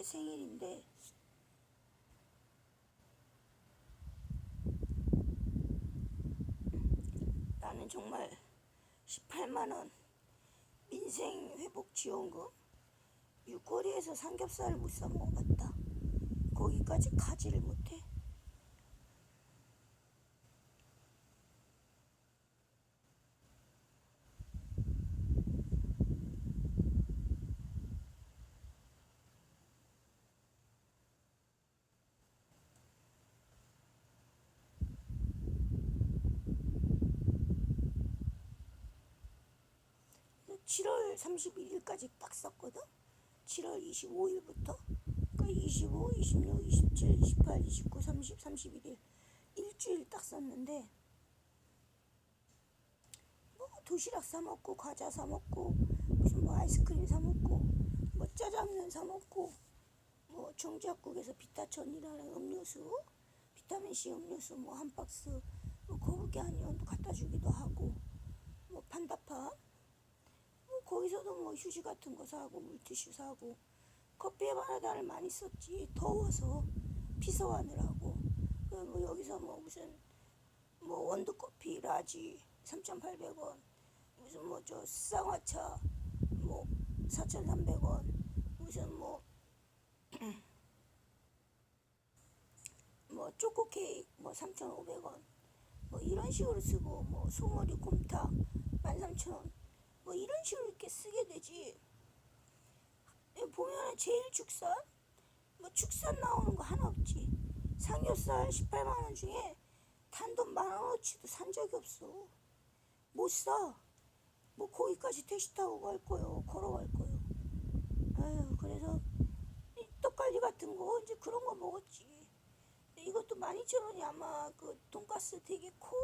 내 생일인데 나는 정말 18만원 민생 회복 지원금 육거리에서 삼겹살을 못 사 먹어봤다. 거기까지 가지를 못해. 7월 31일까지 딱 썼거든. 7월 25일부터 그러니까 25, 26, 27, 28, 29, 30, 31일 일주일 딱 썼는데 뭐 도시락 사 먹고 과자 사 먹고 무슨 뭐 아이스크림 사 먹고 뭐 짜장면 사 먹고 뭐 정지학국에서 비타천이라는 음료수 비타민 C 음료수 뭐 한 박스 뭐 거북이 아니면 또 갖다 주기도 하고 뭐 판다파 뭐 거기서도 뭐 휴지 같은 거 사고 물티슈 사고 커피에 바나다를 많이 썼지. 더워서 피서하느라고. 그뭐 여기서 뭐 무슨 뭐 원두 커피 라지 3,800원 무슨 뭐 저 쌍화차 뭐 4,300원 무슨 뭐 뭐 초코 케이크 뭐 3,500원 뭐 이런 식으로 쓰고 뭐 소머리 곰탕 13,000원 뭐 이런 식으로 쓰게 되지. 보면은 제일 축산 뭐 축산 나오는 거 하나 없지. 삼겹살 18만 원 중에 단돈 만 원어치도 산 적이 없어. 못 사. 뭐 거기까지 택시 타고 갈 거요. 걸어갈 거요. 아유 그래서 이 떡갈비 같은 거 이제 그런 거 먹었지. 이것도 12,000원이 아마 그 돈가스 되게 커.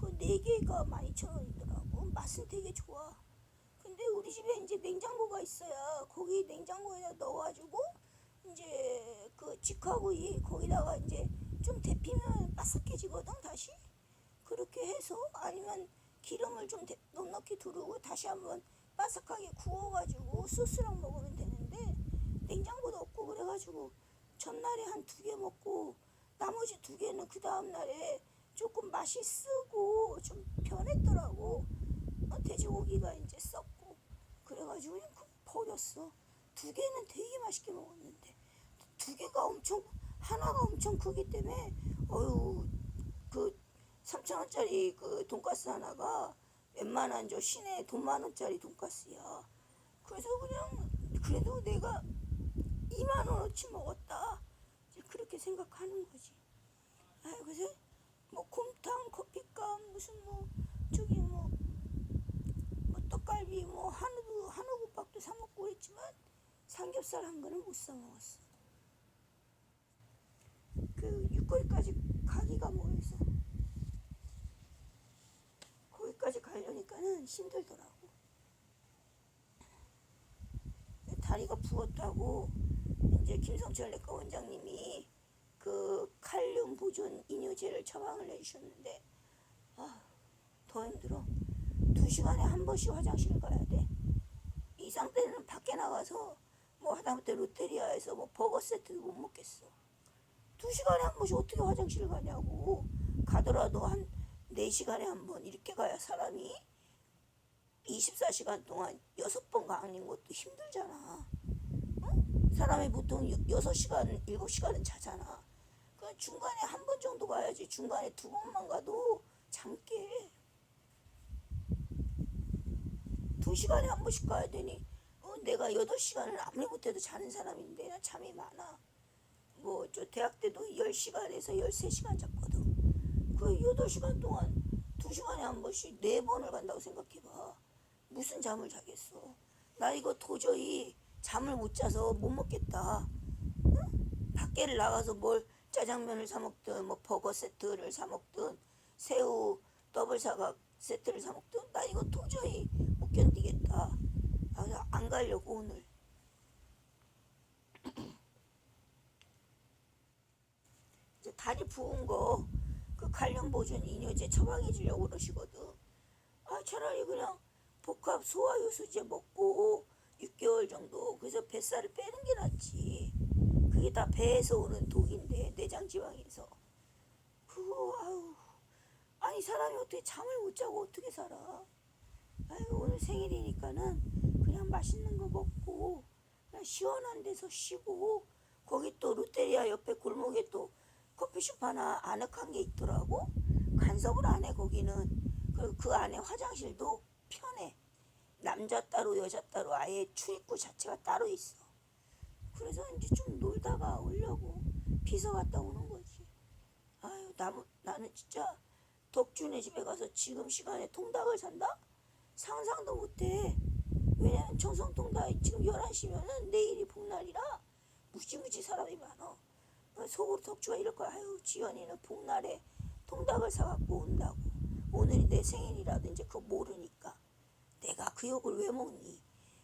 그네 개가 12,000원이더라고. 맛은 되게 좋아. 우리 집에 이제 냉장고가 있어야 거기 냉장고에다 넣어가지고 이제 그 직화구이 거기다가 이제 좀 데피면 바삭해지거든 다시. 그렇게 해서 아니면 기름을 좀 데- 넉넉히 두르고 다시 한번 바삭하게 구워가지고 소스랑 먹으면 되는데 냉장고도 없고 그래가지고 전날에 한 두 개 먹고 나머지 두 개는 그 다음 날에 조금 맛이 쓰고 좀 변했더라고. 어, 돼지고기가 이제 썩고 그래가지고 그냥 그 버렸어. 두 개는 되게 맛있게 먹었는데 두 개가 엄청 하나가 엄청 크기 때문에 어유 그 3천 원짜리 그 돈가스 하나가 웬만한 저 시내 돈만 원짜리 돈가스야. 그래서 그냥 그래도 내가 2만 원어치 먹었다. 그렇게 생각하는 거지. 아 그래서 뭐 곰탕, 커피값 무슨 뭐 저기 뭐, 뭐 떡갈비 뭐 한우 한우국밥도 사 먹고 그랬지만 삼겹살 한 거는 못사 먹었어. 그 육거리까지 가기가 뭐해서 거기까지 가려니까는 힘들더라고. 다리가 부었다고 이제 김성철 내과 원장님이 그 칼륨 보존 이뇨제를 처방을 해주셨는데 아, 더 힘들어. 두 시간에 한 번씩 화장실 가야 돼. 이 상태는 밖에 나가서 뭐 하다못해 롯데리아에서 뭐 버거 세트도 못 먹겠어. 두 시간에 한 번씩 어떻게 화장실 가냐고. 가더라도 한네 시간에 한 번 이렇게 가야 사람이 24시간 동안 여섯 번 가는 것도 힘들잖아. 응? 사람이 보통 여- 여섯 시간, 일곱 시간은 자잖아. 그 중간에 한 번 정도 가야지. 중간에 두 번만 가도 잠 깨. 두 시간에 한 번씩 가야 되니 어, 내가 여덟 시간을 아무리 못해도 자는 사람인데 나 잠이 많아. 뭐 저 대학 때도 10시간에서 13시간 잤거든. 그 8시간 동안 2시간에 한 번씩 4번을 간다고 생각해봐. 무슨 잠을 자겠어. 나 이거 도저히 잠을 못 자서 못 먹겠다. 응? 밖에를 나가서 뭘 짜장면을 사 먹든 뭐 버거 세트를 사 먹든 새우 더블 사각 세트를 사 먹든 나 이거 도저히 못 견디겠다. 그래서 안 가려고 오늘. 이제 다리 부은 거그 칼륨 보존 이뇨제 처방해 주려고 그러시거든. 아 차라리 그냥 복합 소화효소제 먹고 6개월 정도 그래서 뱃살을 빼는 게 낫지. 그게 다 배에서 오는 독인데 내장 지방에서 그거 아우 아니 사람이 어떻게 잠을 못 자고 어떻게 살아 일이니까는 그냥 맛있는 거 먹고 그냥 시원한 데서 쉬고 거기 또 루테리아 옆에 골목에 또 커피숍 하나 아늑한 게 있더라고. 간섭을 안 해 거기는. 그리고 그 안에 화장실도 편해. 남자 따로 여자 따로 아예 출입구 자체가 따로 있어. 그래서 이제 좀 놀다가 오려고 비서 갔다 오는 거지. 아유 나, 나는 진짜 덕준의 집에 가서 지금 시간에 통닭을 산다? 상상도 못해. 왜냐면 청성통닭 지금 11시면은 내일이 복날이라 무지무지 사람이 많어. 속으로 덕주가 이럴 거야. 아유 지연이는 복날에 통닭을 사갖고 온다고. 오늘이 내 생일이라든지 그거 모르니까. 내가 그 욕을 왜 먹니?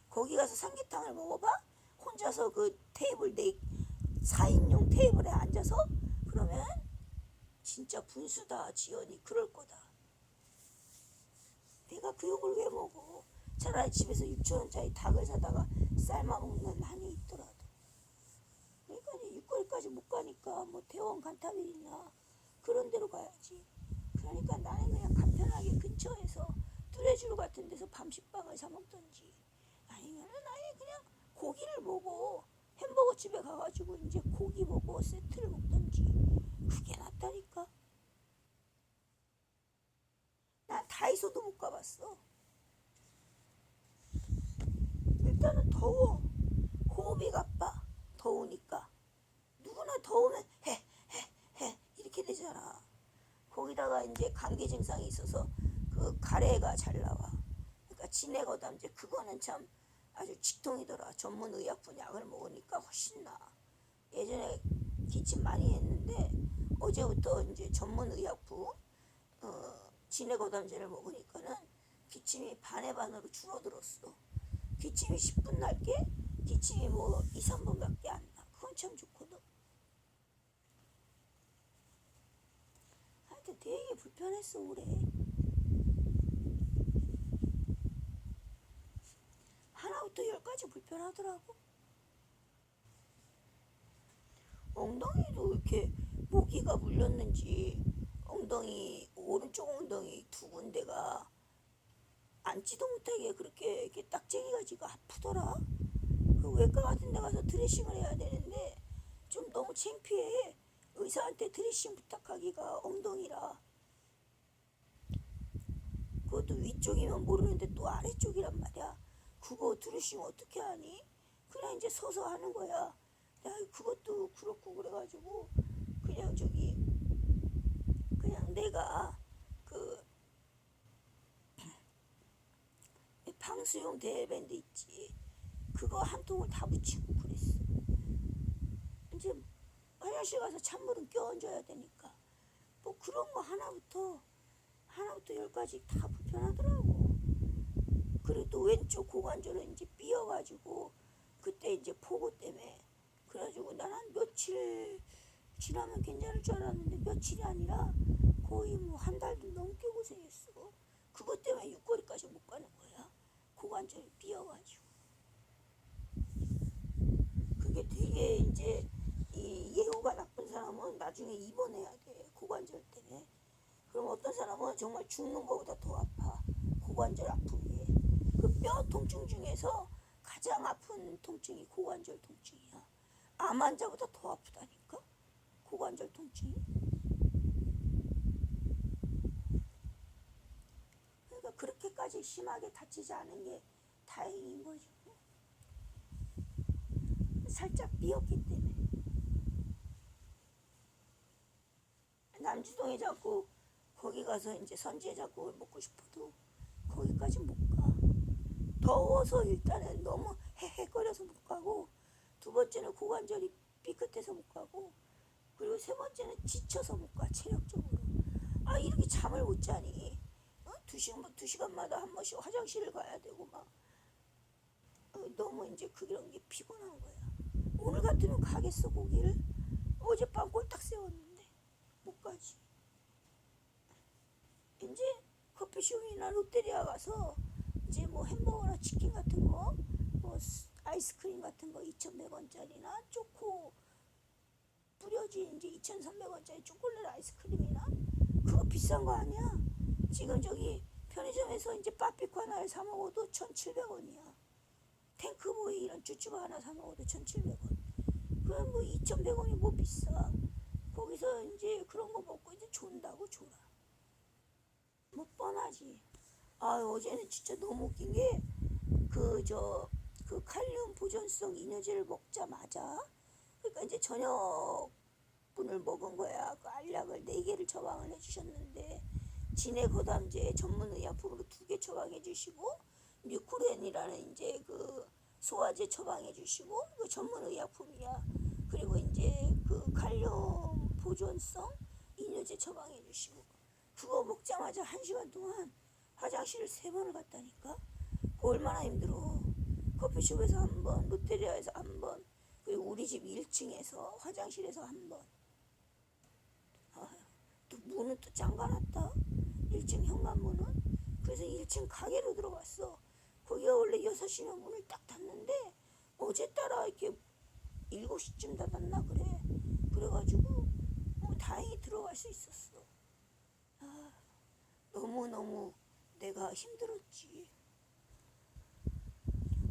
거기 가서 삼계탕을 먹어봐. 혼자서 그 테이블 내 4인용 테이블에 앉아서 그러면 진짜 분수다 지연이. 그럴 거다 내가 그 욕을 왜 먹어? 차라리 집에서 6천원짜리 닭을 사다가 삶아 먹는 한이 있더라도. 그러니까 육거리까지 못 가니까 뭐 대원 간타빌이나? 그런 데로 가야지. 그러니까 나는 그냥 간편하게 근처에서 뚜레쥬르 같은 데서 밤식빵을 사 먹던지 아니면은 아예 그냥 고기를 먹고 햄버거 집에 가가지고 이제 고기 먹고 세트를 먹던지. 그게 낫다니까 난 다이소도 못 가봤어. 일단은 더워. 호흡이 가빠 더우니까. 누구나 더우면 해 해 해. 이렇게 되잖아. 거기다가 이제 감기 증상이 있어서 그 가래가 잘 나와. 그러니까 진해거담제 그거는 참 아주 직통이더라. 전문 의약분 약을 먹으니까 훨씬 나. 예전에 기침 많이 했는데 어제부터 이제 전문 의약부 어, 진해 거담제를 먹으니까는 기침이 반의 반으로 줄어들었어 기침이 10분 날게 기침이 뭐 2, 3분밖에 안 나. 그건 참 좋거든. 하여튼 되게 불편했어 올해. 하나부터 열까지 불편하더라고. 엉덩이도 이렇게 모기가 물렸는지 엉덩이 오른쪽 엉덩이 두 군데가 앉지도 못하게 그렇게 이렇게 딱쟁이가 지고 아프더라. 그 외과 같은 데 가서 드레싱을 해야 되는데 좀 너무 창피해. 의사한테 드레싱 부탁하기가 엉덩이라. 그것도 위쪽이면 모르는데 또 아래쪽이란 말이야. 그거 드레싱 어떻게 하니? 그냥 이제 서서 하는 거야. 야, 그것도 그렇고 그래가지고 그냥 저기 내가 그 방수용 데일밴드 있지. 그거 한 통을 다 붙이고 그랬어. 이제 화장실 가서 찬물은 껴얹어야 되니까. 뭐 그런 거 하나부터 하나부터 열까지 다 불편하더라고. 또 왼쪽 고관절은 이제 삐어가지고 그때 이제 폭우 때문에 그래가지고 난 한 며칠 지나면 괜찮을 줄 알았는데 며칠이 아니라 거의 뭐 한 달도 넘게 고생했어. 그것 때문에 육거리까지 못 가는 거야. 고관절이 삐어가지고. 그게 되게 이제 이 예후가 나쁜 사람은 나중에 입원해야 돼. 고관절 때문에. 그럼 어떤 사람은 정말 죽는 것보다 더 아파. 고관절 게. 그뼈 통증 중에서 가장 아픈 통증이 고관절 통증이야. 암 환자보다 더 아프다니까. 고관절 통증이. 그러니까 그렇게까지 심하게 다치지 않은 게 다행인 거지. 살짝 삐었기 때문에. 남주동에 자꾸 거기 가서 이제 선지의 작곡을 먹고 싶어도 거기까지 못 가. 더워서 일단은 너무 헤헤거려서 못 가고 두 번째는 고관절이 삐끗해서 못 가고 그리고 세 번째는 지쳐서 못 가 체력적으로. 아 이렇게 잠을 못 자니? 어? 두 시간 두 시간마다 한 번씩 화장실을 가야 되고 막 어, 너무 이제 그런 게 피곤한 거야. 오늘 같으면 가겠어 거기를 어젯밤 꼴딱 세웠는데 못 가지. 이제 커피숍이나 롯데리아 가서 이제 뭐 햄버거나 치킨 같은 거, 뭐 스- 아이스크림 같은 거 2,100원짜리나 초코 뿌려진 이제 2,300원짜리 초콜릿 아이스크림이나 그거 비싼 거 아니야? 지금 저기 편의점에서 이제 빠삐코 하나를 사 먹어도 1,700원이야. 탱크보이 이런 쭈쭈바 하나 사 먹어도 1,700원. 그럼 뭐 2,100원이 뭐 비싸? 거기서 이제 그런 거 먹고 이제 존다고 졸아. 뭐 뻔하지. 아 어제는 진짜 너무 웃긴 게 그 저그 칼륨 보존성 이뇨제를 먹자마자 그러니까 이제 저녁 분을 먹은 거야. 그 알약을 네 개를 처방을 해주셨는데 진해 거담제 전문의약품으로 두 개 처방해 주시고 뉴쿠렌이라는 이제 그 소화제 처방해 주시고 그 전문의약품이야. 그리고 이제 그 칼륨 보존성 이뇨제 처방해 주시고 그거 먹자마자 한 시간 동안 화장실을 세 번을 갔다니까. 얼마나 힘들어. 커피숍에서 한 번, 롯데리아에서 한 번, 그리고 우리 집 1층에서 화장실에서 한 번. 아, 또 문은 또 잠가놨다. 1층 현관문은. 그래서 1층 가게로 들어갔어. 거기가 원래 6시면 문을 딱 닫는데 어제 따라 이렇게 7시쯤 닫았나 그래. 그래가지고 뭐 다행히 들어갈 수 있었어. 아, 너무너무 내가 힘들었지.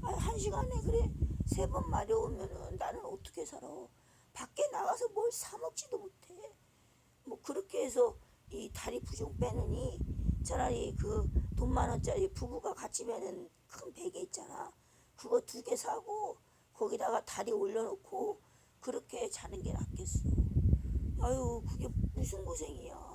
아, 한 시간에 그래 세 번 마려우면은 나는 어떻게 살아? 밖에 나가서 뭘 사 먹지도 못해. 뭐 그렇게 해서 이 다리 부종 빼느니 차라리 그 돈 만 원짜리 부부가 같이 매는 큰 베개 있잖아. 그거 두 개 사고 거기다가 다리 올려놓고 그렇게 자는 게 낫겠어. 아유 그게 무슨 고생이야.